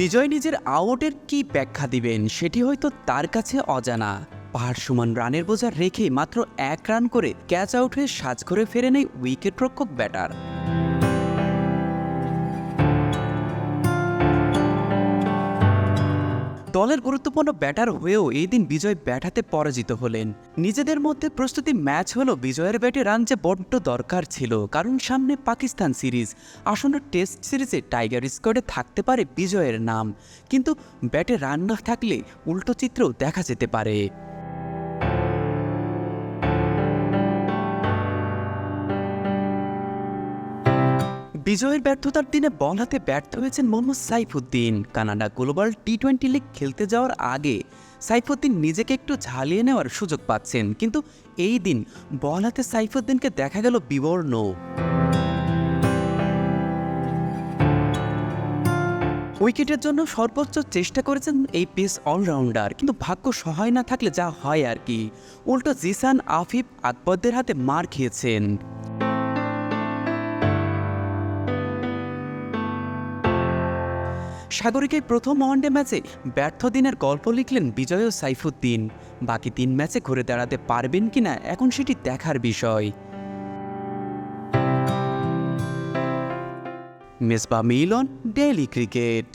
বিজয় নিজের আউটের কি ব্যাখ্যা দিবেন? সেটি হয়তো তার কাছে অজানা। পাহাড় সমান রানের বোঝা রেখে মাত্র এক রান করে ক্যাচ আউট হয়ে সাজ করে ফেরে নেয় উইকেট রক্ষক ব্যাটার। দলের গুরুত্বপূর্ণ ব্যাটার হয়েও এই দিন বিজয় ব্যাটাতে পরাজিত হলেন। নিজেদের মধ্যে প্রস্তুতি ম্যাচ হলো বিজয়ের ব্যাটে রান যে বড্ড দরকার ছিল, কারণ সামনে পাকিস্তান সিরিজ। আসন্ন টেস্ট সিরিজে টাইগার স্কোয়াডে থাকতে পারে বিজয়ের নাম, কিন্তু ব্যাটে রান না থাকলে উল্টো চিত্রও দেখা যেতে পারে। বিজয়ের ব্যর্থতার দিনে বল হাতে ব্যর্থ হয়েছেন Mohammad Saifuddin. Canada global T twenty league খেলতে যাওয়ার আগে সাইফুদ্দিন নিজেকে একটু ঝালিয়ে নেওয়ার সুযোগ পাচ্ছেন। কিন্তু এই দিন বল হাতে সাইফুদ্দিনকে দেখা গেল বিবর্ণ। উইকেটের জন্য সর্বোচ্চ চেষ্টা করেছেন এই পেস অলরাউন্ডার, কিন্তু ভাগ্য সহায় না থাকলে যা হয় আর কি। উল্টো জিসান আফিফ আকবরদের হাতে মার খেয়েছেন। সাগরিকের প্রথম ওয়ানডে ম্যাচে ব্যর্থ দিনের গল্প লিখলেন বিজয় ও সাইফুদ্দিন। বাকি তিন ম্যাচে ঘুরে দাঁড়াতে পারবেন কিনা এখন সেটি দেখার বিষয়। মিসবা মিলন ডেইলি ক্রিকেট